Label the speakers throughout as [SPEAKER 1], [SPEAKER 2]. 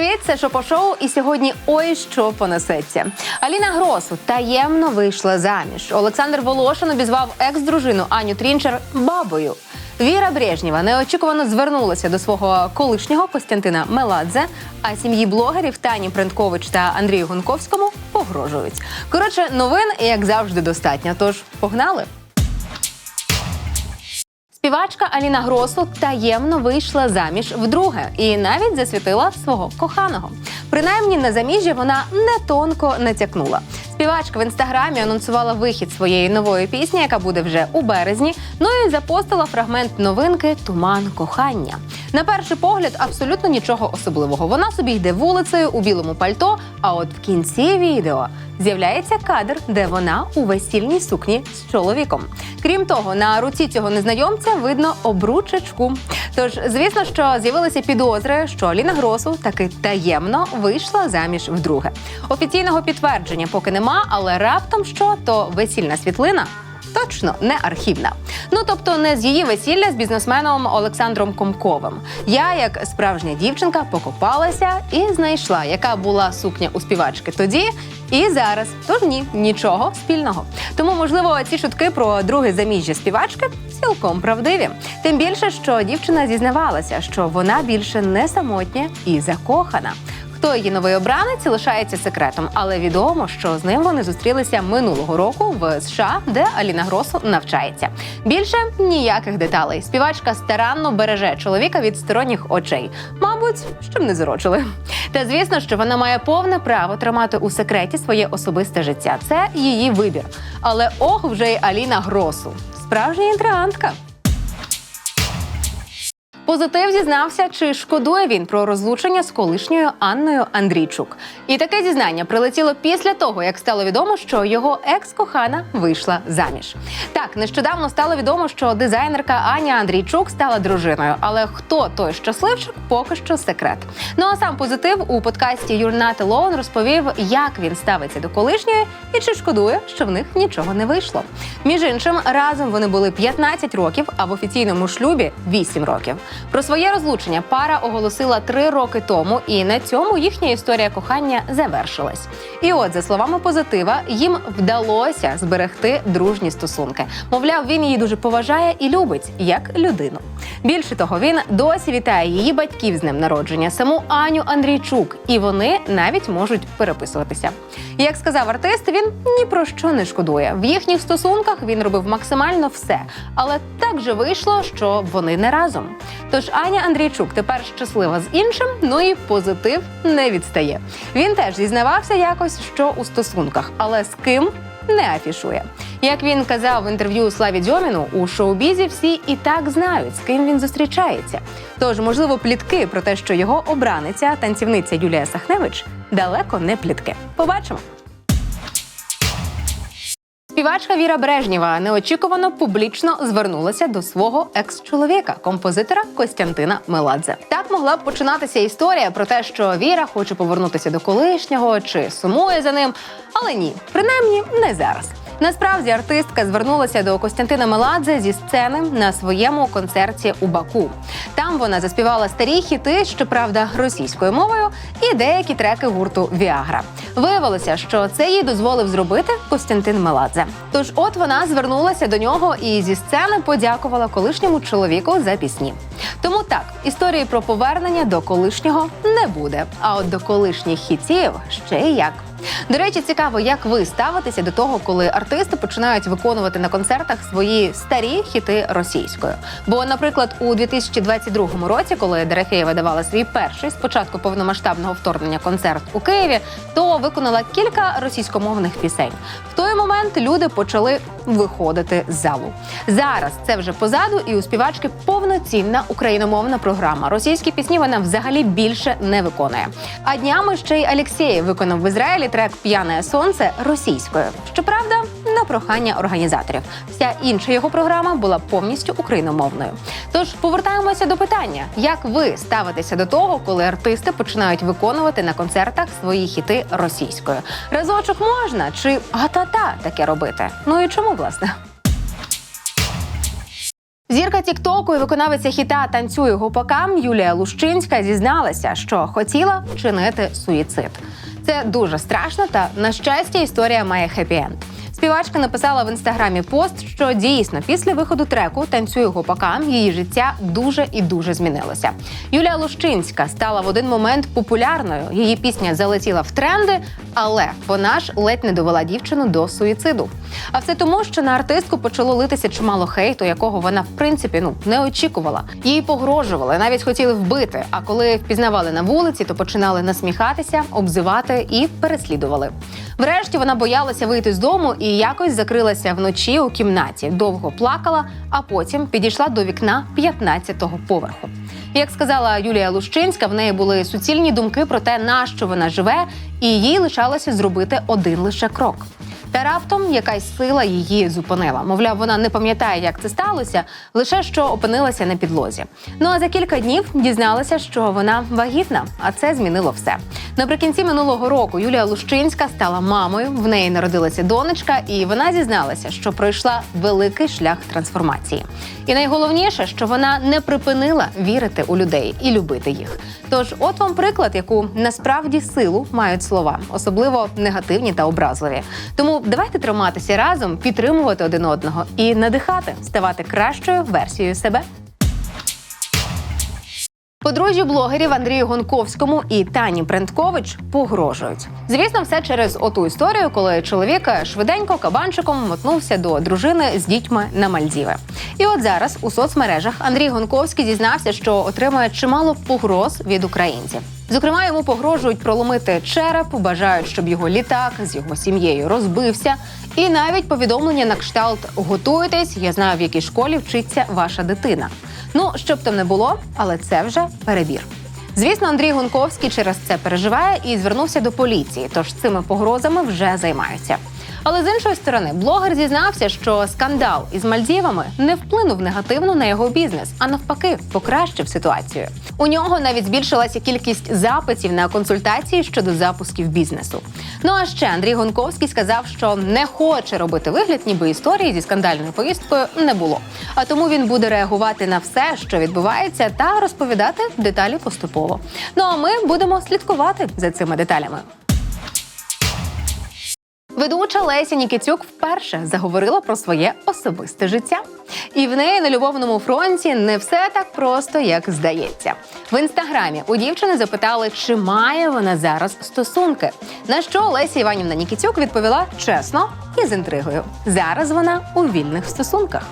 [SPEAKER 1] привіт! Це шопо-шоу. І сьогодні ой що понесеться. Аліна Гросу таємно вийшла заміж. Олександр Волошин обізвав екс-дружину Аню Трінчер бабою. Віра Брежнєва неочікувано звернулася до свого колишнього Костянтина Меладзе, а сім'ї блогерів Тані Принткович та Андрію Гунковському погрожують. Коротше, новин, як завжди, достатньо. Тож погнали. Співачка Аліна Гросу таємно вийшла заміж вдруге і навіть засвітила свого коханого. Принаймні на заміжжя вона не тонко натякнула. Співачка в інстаграмі анонсувала вихід своєї нової пісні, яка буде вже у березні. Ну і запостила фрагмент новинки Туман кохання. На перший погляд, абсолютно нічого особливого. Вона собі йде вулицею у білому пальто. А от в кінці відео з'являється кадр, де вона у весільній сукні з чоловіком. Крім того, на руці цього незнайомця видно обручечку. Тож, звісно, що з'явилися підозри, що Аліна Гросу таки таємно вийшла заміж вдруге. Офіційного підтвердження поки нема, але раптом що то весільна світлина. Точно не архівна. Ну тобто не з її весілля з бізнесменом Олександром Комковим. Я, як справжня дівчинка, покопалася і знайшла, яка була сукня у співачки тоді і зараз. Тож ні, нічого спільного. Тому, можливо, ці шутки про друге заміжжя співачки цілком правдиві. Тим більше, що дівчина зізнавалася, що вона більше не самотня і закохана. Хто її новий обранець лишається секретом, але відомо, що з ним вони зустрілися минулого року в США, де Аліна Гросу навчається. Більше ніяких деталей. Співачка старанно береже чоловіка від сторонніх очей, мабуть, щоб не зурочили. Та звісно, що вона має повне право тримати у секреті своє особисте життя. Це її вибір. Але ох, вже й Аліна Гросу, справжня інтригантка. Позитив зізнався, чи шкодує він про розлучення з колишньою Анною Андрійчук. І таке зізнання прилетіло після того, як стало відомо, що його екс-кохана вийшла заміж. Так, нещодавно стало відомо, що дизайнерка Аня Андрійчук стала дружиною. Але хто той щасливчик, поки що секрет. Ну а сам позитив у подкасті Not Alone розповів, як він ставиться до колишньої і чи шкодує, що в них нічого не вийшло. Між іншим, разом вони були 15 років, а в офіційному шлюбі 8 років. Про своє розлучення пара оголосила три роки тому, і на цьому їхня історія кохання завершилась. І от, за словами позитива, їм вдалося зберегти дружні стосунки. Мовляв, він її дуже поважає і любить як людину. Більше того, він досі вітає її батьків з ним народження, саму Аню Андрійчук, і вони навіть можуть переписуватися. Як сказав артист, він ні про що не шкодує. В їхніх стосунках він робив максимально все, але так же вийшло, що вони не разом. Тож Аня Андрійчук тепер щаслива з іншим, ну і позитив не відстає. Він теж зізнавався якось, що у стосунках, але з ким не афішує. Як він казав в інтерв'ю Славі Дьоміну, у шоу-бізі всі і так знають, з ким він зустрічається. Тож, можливо, плітки про те, що його обраниця, танцівниця Юлія Сахневич, далеко не плітки. Побачимо. Співачка Віра Брежнєва неочікувано публічно звернулася до свого екс-чоловіка, композитора Костянтина Меладзе. Так могла б починатися історія про те, що Віра хоче повернутися до колишнього чи сумує за ним. Але ні, принаймні не зараз. Насправді артистка звернулася до Костянтина Меладзе зі сцени на своєму концерті у Баку. Там вона заспівала старі хіти, щоправда, російською мовою, і деякі треки гурту Віагра. Виявилося, що це їй дозволив зробити Костянтин Меладзе. Тож, от вона звернулася до нього і зі сцени подякувала колишньому чоловіку за пісні. Тому так, історії про повернення до колишнього не буде. А от до колишніх хітів ще як. До речі, цікаво, як ви ставитеся до того, коли артисти починають виконувати на концертах свої старі хіти російською. Бо, наприклад, у 2022 році, коли Дорофєєва давала свій перший спочатку повномасштабного вторгнення концерт у Києві, то виконала кілька російськомовних пісень. Той момент люди почали виходити з залу. Зараз це вже позаду, і у співачки повноцінна україномовна програма. Російські пісні вона взагалі більше не виконує. А днями ще й Алексєєв виконав в Ізраїлі трек П'яне сонце російською. Щоправда, на прохання організаторів. Вся інша його програма була повністю україномовною. Тож повертаємося до питання: як ви ставитеся до того, коли артисти починають виконувати на концертах свої хіти російською? Разочок можна чи гата-та таке робити? Ну і чому власне? Зірка Тіктоку і виконавиця хіта Танцюю гопакам Юлія Лущинська зізналася, що хотіла вчинити суїцид. Це дуже страшно, та на щастя, історія має хеппі-енд. Співачка написала в інстаграмі пост, що дійсно після виходу треку Танцюю гопакам її життя дуже і дуже змінилося. Юлія Лущинська стала в один момент популярною. Її пісня залетіла в тренди, але вона ж ледь не довела дівчину до суїциду. А все тому, що на артистку почало литися чимало хейту, якого вона в принципі ну не очікувала. Їй погрожували, навіть хотіли вбити. А коли впізнавали на вулиці, то починали насміхатися, обзивати і переслідували. Врешті вона боялася вийти з дому і якось закрилася вночі у кімнаті. Довго плакала, а потім підійшла до вікна 15-го поверху. Як сказала Юлія Лущинська, в неї були суцільні думки про те, на що вона живе, і їй лишалося зробити один лише крок. Та раптом якась сила її зупинила. Мовляв, вона не пам'ятає, як це сталося, лише що опинилася на підлозі. Ну а за кілька днів дізналася, що вона вагітна, а це змінило все. Наприкінці минулого року Юлія Лущинська стала мамою. В неї народилася донечка, і вона зізналася, що пройшла великий шлях трансформації. І найголовніше, що вона не припинила вірити у людей і любити їх. Тож, от вам приклад, яку насправді силу мають слова, особливо негативні та образливі. Тому давайте триматися разом, підтримувати один одного і надихати, ставати кращою версією себе. Подружжю блогерів Андрію Гонковському і Тані Брендкович погрожують. Звісно, все через оту історію, коли чоловік швиденько кабанчиком мотнувся до дружини з дітьми на Мальдіви. І от зараз у соцмережах Андрій Гонковський зізнався, що отримує чимало погроз від українців. Зокрема, йому погрожують проломити череп, бажають, щоб його літак з його сім'єю розбився. І навіть повідомлення на кшталт готуйтесь. Я знаю, в якій школі вчиться ваша дитина. Ну, щоб там не було, але це вже перебір. Звісно, Андрій Гонковський через це переживає і звернувся до поліції, тож цими погрозами вже займаються. Але з іншої сторони, блогер зізнався, що скандал із Мальдівами не вплинув негативно на його бізнес, а навпаки, покращив ситуацію. У нього навіть збільшилася кількість запитів на консультації щодо запусків бізнесу. Ну а ще Андрій Гонковський сказав, що не хоче робити вигляд, ніби історії зі скандальною поїздкою не було. А тому він буде реагувати на все, що відбувається, та розповідати деталі поступово. Ну а ми будемо слідкувати за цими деталями. Ведуча Леся Нікітюк вперше заговорила про своє особисте життя. І в неї на любовному фронті не все так просто, як здається. В інстаграмі у дівчини запитали, чи має вона зараз стосунки. На що Леся Іванівна Нікітюк відповіла чесно і з інтригою. Зараз вона у вільних стосунках.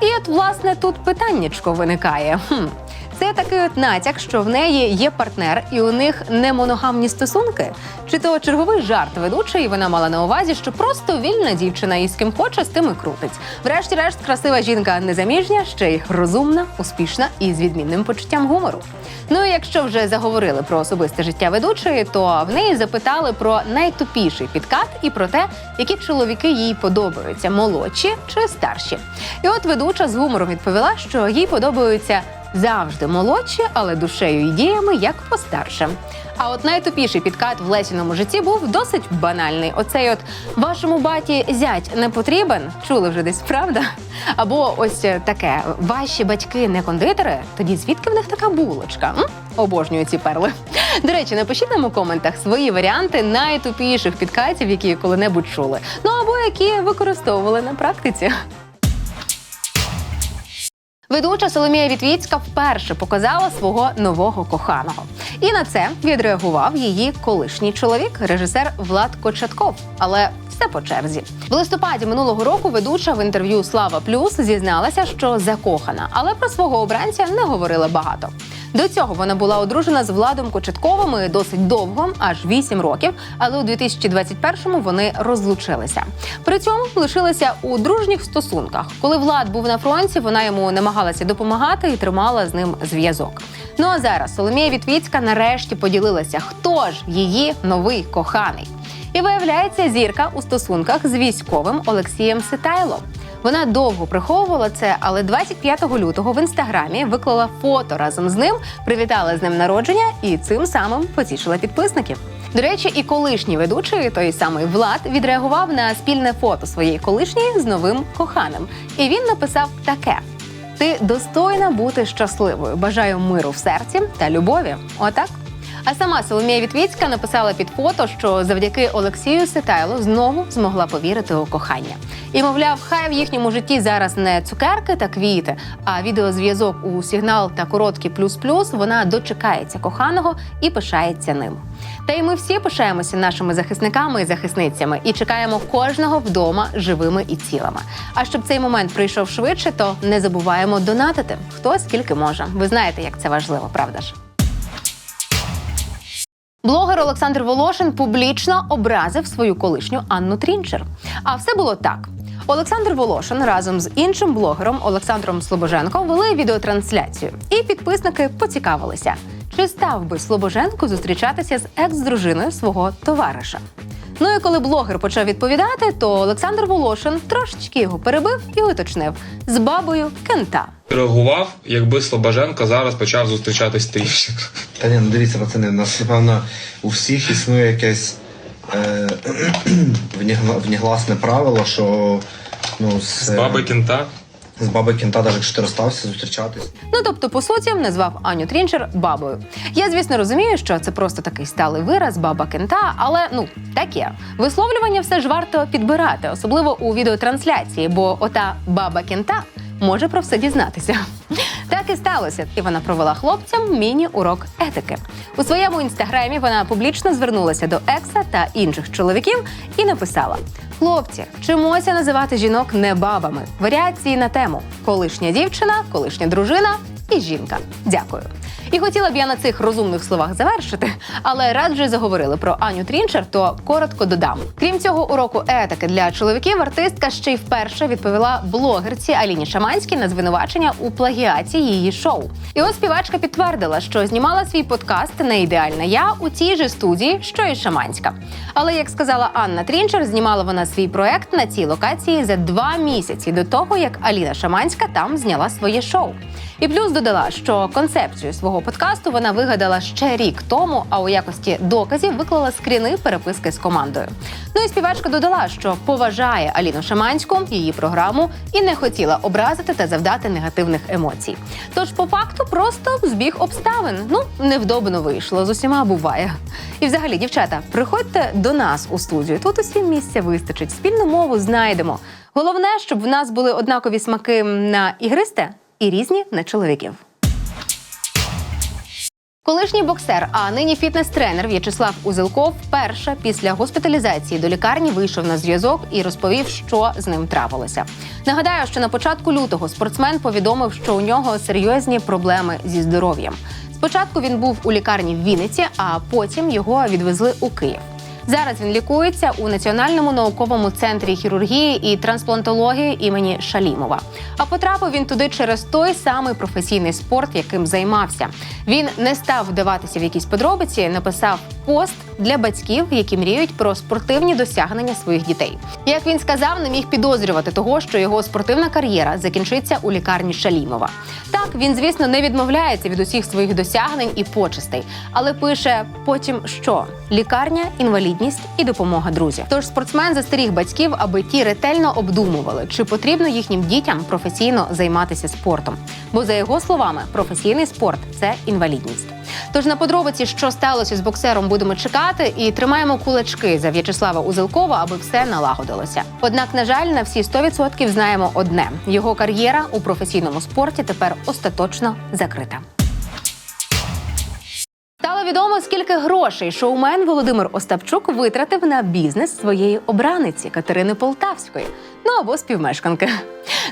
[SPEAKER 1] І от, власне, тут питаннячко виникає. Хм, це такий от натяк, що в неї є партнер, і у них не моногамні стосунки. Чи то черговий жарт ведучий, вона мала на увазі, що просто вільна дівчина і з ким хоче, з тим і крутить. Врешті-решт, красива жінка незаміжня, ще й розумна, успішна і з відмінним почуттям гумору. Ну і якщо вже заговорили про особисте життя ведучої, то в неї запитали про найтупіший підкат і про те, які чоловіки їй подобаються молодші чи старші. І от ведуча з гумором відповіла, що їй подобаються завжди молодші, але душею і діями як постарше. А от найтупіший підкат в Лесіному житті був досить банальний. Оцей от вашому баті зять не потрібен. Чули вже десь, правда? Або ось таке: ваші батьки не кондитери, тоді звідки в них така булочка? М? Обожнюю ці перли. До речі, напишіть нам у коментах свої варіанти найтупіших підкатів, які коли-небудь чули. Ну або які використовували на практиці. Ведуча Соломія Вітвіцька вперше показала свого нового коханого. І на це відреагував її колишній чоловік, режисер Влад Кочатков. Але все по черзі. В листопаді минулого року ведуча в інтерв'ю Слава Плюс зізналася, що закохана, але про свого обранця не говорила багато. До цього вона була одружена з Владом Кочетковим досить довго, аж 8 років. Але у 2021-му вони розлучилися. При цьому лишилися у дружніх стосунках. Коли Влад був на фронті, вона йому намагалася допомагати і тримала з ним зв'язок. Ну а зараз Соломія Вітвіцька нарешті поділилася, хто ж її новий коханий. І виявляється, зірка у стосунках з військовим Олексієм Ситайло. Вона довго приховувала це, але 25 лютого в інстаграмі виклала фото разом з ним, привітала з ним народження і цим самим потішила підписників. До речі, і колишній ведучий, той самий Влад, відреагував на спільне фото своєї колишньої з новим коханим. І він написав таке. Ти достойна бути щасливою. Бажаю миру в серці та любові. Отак. А сама Соломія Вітвіцька написала під фото, що завдяки Олексію Ситайлу знову змогла повірити у кохання. І мовляв, хай в їхньому житті зараз не цукерки та квіти, а відеозв'язок у сигнал та короткі плюс-плюс вона дочекається коханого і пишається ним. Та й ми всі пишаємося нашими захисниками і захисницями і чекаємо кожного вдома живими і цілими. А щоб цей момент прийшов швидше, то не забуваємо донатити хто скільки може. Ви знаєте, як це важливо, правда ж? Блогер Олександр Волошин публічно образив свою колишню Анну Трінчер. А все було так. Олександр Волошин разом з іншим блогером Олександром Слобоженко вели відеотрансляцію, і підписники поцікавилися, чи став би Слобоженко зустрічатися з екс-дружиною свого товариша. Ну і коли блогер почав відповідати, то Олександр Волошин трошечки його перебив і уточнив з бабою Кента.
[SPEAKER 2] реагував, якби Слобоженко зараз почав зустрічатись з
[SPEAKER 3] Та ні, ну дивіться, пацани, у нас, напевно, у всіх існує якесь е, внігла- внігласне правило, що ну, з,
[SPEAKER 2] З баби кінта.
[SPEAKER 3] З баби кінта, навіть якщо ти розстався, зустрічатись.
[SPEAKER 1] Ну тобто, по суті, назвав Аню Трінчер бабою. Я, звісно, розумію, що це просто такий сталий вираз, баба кента, але ну таке висловлювання все ж варто підбирати, особливо у відеотрансляції, бо ота баба кента може про все дізнатися. Так і сталося, і вона провела хлопцям міні-урок етики. У своєму інстаграмі вона публічно звернулася до екса та інших чоловіків і написала: Хлопці, вчимося називати жінок не бабами. Варіації на тему колишня дівчина, колишня дружина і жінка. Дякую. І хотіла б я на цих розумних словах завершити, але раз вже заговорили про Аню Трінчер, то коротко додам. Крім цього уроку етики для чоловіків, артистка ще й вперше відповіла блогерці Аліні Шаманській на звинувачення у плагіаті її шоу. І ось співачка підтвердила, що знімала свій подкаст Не ідеальна я у тій же студії, що і Шаманська. Але як сказала Анна Трінчер, знімала вона свій проект на цій локації за два місяці до того, як Аліна Шаманська там зняла своє шоу. І плюс додала, що концепцію свого подкасту вона вигадала ще рік тому, а у якості доказів виклала скріни переписки з командою. Ну і співачка додала, що поважає Аліну Шаманську, її програму, і не хотіла образити та завдати негативних емоцій. Тож, по факту, просто збіг обставин. Ну, невдобно вийшло, з усіма буває. І взагалі, дівчата, приходьте до нас у студію. Тут усім місця вистачить, спільну мову знайдемо. Головне, щоб в нас були однакові смаки на ігристе і різні на чоловіків. Колишній боксер, а нині фітнес-тренер В'ячеслав Узелков вперше після госпіталізації до лікарні вийшов на зв'язок і розповів, що з ним трапилося. Нагадаю, що на початку лютого спортсмен повідомив, що у нього серйозні проблеми зі здоров'ям. Спочатку він був у лікарні в Вінниці, а потім його відвезли у Київ. Зараз він лікується у Національному науковому центрі хірургії і трансплантології імені Шалімова. А потрапив він туди через той самий професійний спорт, яким займався. Він не став вдаватися в якісь подробиці, написав пост для батьків, які мріють про спортивні досягнення своїх дітей. Як він сказав, не міг підозрювати того, що його спортивна кар'єра закінчиться у лікарні Шалімова. Так він, звісно, не відмовляється від усіх своїх досягнень і почестей, але пише потім, що лікарня, інвалідність і допомога друзів. Тож спортсмен застеріг батьків, аби ті ретельно обдумували, чи потрібно їхнім дітям професійно займатися спортом. Бо за його словами, професійний спорт це інвалідність. Тож на подробиці, що сталося з боксером, будемо чекати і тримаємо кулачки за В'ячеслава Узелкова, аби все налагодилося. Однак, на жаль, на всі 100% знаємо одне: його кар'єра у професійному спорті тепер остаточно закрита. Стало відомо, скільки грошей шоумен Володимир Остапчук витратив на бізнес своєї обраниці Катерини Полтавської, ну або співмешканки.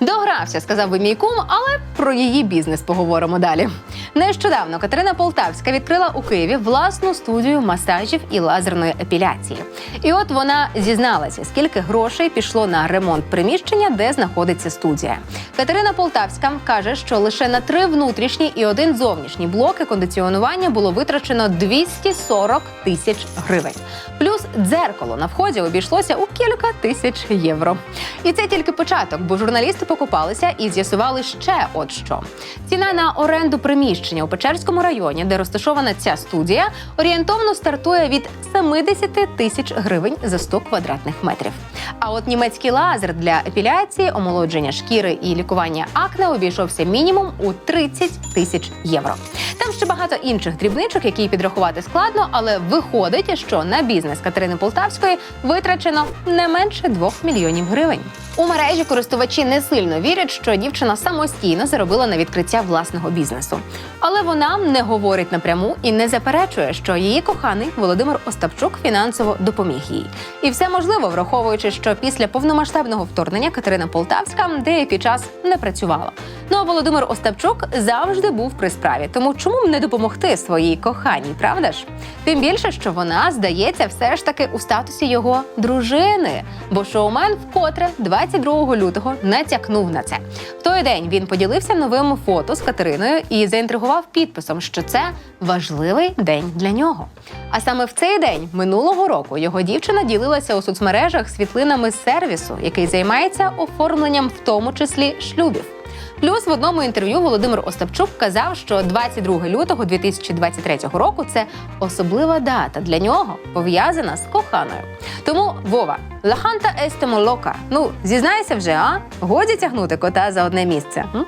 [SPEAKER 1] Догрався, сказав би мій кум, але про її бізнес поговоримо далі. Нещодавно Катерина Полтавська відкрила у Києві власну студію масажів і лазерної епіляції. І от вона зізналася, скільки грошей пішло на ремонт приміщення, де знаходиться студія. Катерина Полтавська каже, що лише на три внутрішні і один зовнішній блоки кондиціонування було витрачено 240 тисяч гривень. Плюс дзеркало на вході обійшлося у кілька тисяч євро. І це тільки початок, бо журналісти покупалися і з'ясували ще от що. Ціна на оренду приміщення у Печерському районі, де розташована ця студія, орієнтовно стартує від 70 тисяч гривень за 100 квадратних метрів. А от німецький лазер для епіляції, омолодження шкіри і лікування акне обійшовся мінімум у 30 тисяч євро. Там ще багато інших дрібничок, які підрахувати складно, але виходить, що на бізнес Катерини Полтавської витрачено не менше 2 мільйонів гривень. У мережі користувачі не сильно вірять, що дівчина самостійно заробила на відкриття власного бізнесу. Але вона не говорить напряму і не заперечує, що її коханий Володимир Остапчук фінансово допоміг їй. І все можливо, враховуючи, що після повномасштабного вторгнення Катерина Полтавська деякий час не працювала. Ну а Володимир Остапчук завжди був при справі. Тому чому не допомогти своїй коханій, правда ж? Тим більше, що вона здається все ж таки у статусі його дружини. Бо шоумен вкотре 22 лютого натякнув на це. В той день він поділився новим фото з Катериною і заінтригував підписом, що це важливий день для нього. А саме в цей день минулого року його дівчина ділилася у соцмережах світлинами сервісу, який займається оформленням, в тому числі шлюбів. Плюс в одному інтерв'ю Володимир Остапчук казав, що 22 лютого 2023 року це особлива дата для нього, пов'язана з коханою. Тому Вова, лаханта естемо лока. Ну зізнайся вже, а годі тягнути кота за одне місце. М?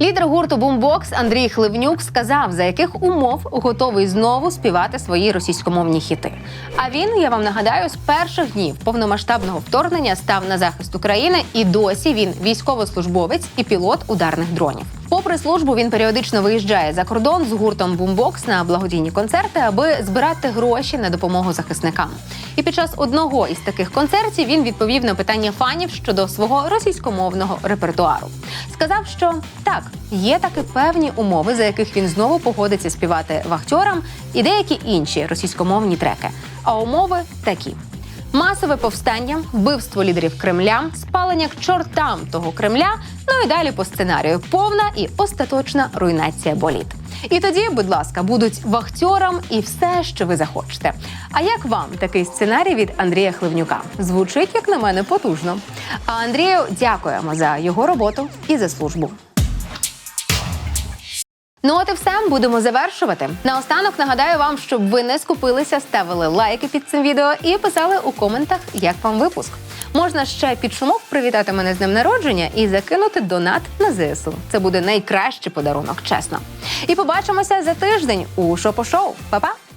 [SPEAKER 1] Лідер гурту Бумбокс Андрій Хливнюк сказав, за яких умов готовий знову співати свої російськомовні хіти. А він, я вам нагадаю, з перших днів повномасштабного вторгнення став на захист України, і досі він військовослужбовець і пілот ударних дронів. Попри службу, він періодично виїжджає за кордон з гуртом Бумбокс на благодійні концерти, аби збирати гроші на допомогу захисникам. І під час одного із таких концертів він відповів на питання фанів щодо свого російськомовного репертуару. Сказав, що так, є таки певні умови, за яких він знову погодиться співати вахтьорам і деякі інші російськомовні треки. А умови такі. Масове повстання, вбивство лідерів Кремля, спалення к чортам того Кремля. Ну і далі по сценарію повна і остаточна руйнація боліт. І тоді, будь ласка, будуть вахтьорам і все, що ви захочете. А як вам такий сценарій від Андрія Хливнюка? Звучить, як на мене, потужно. А Андрію дякуємо за його роботу і за службу. Ну от і все будемо завершувати. Наостанок нагадаю вам, щоб ви не скупилися, ставили лайки під цим відео і писали у коментах, як вам випуск. Можна ще під шумок привітати мене з днем народження і закинути донат на ЗСУ. Це буде найкращий подарунок, чесно. І побачимося за тиждень у шопо-шоу. Па-па!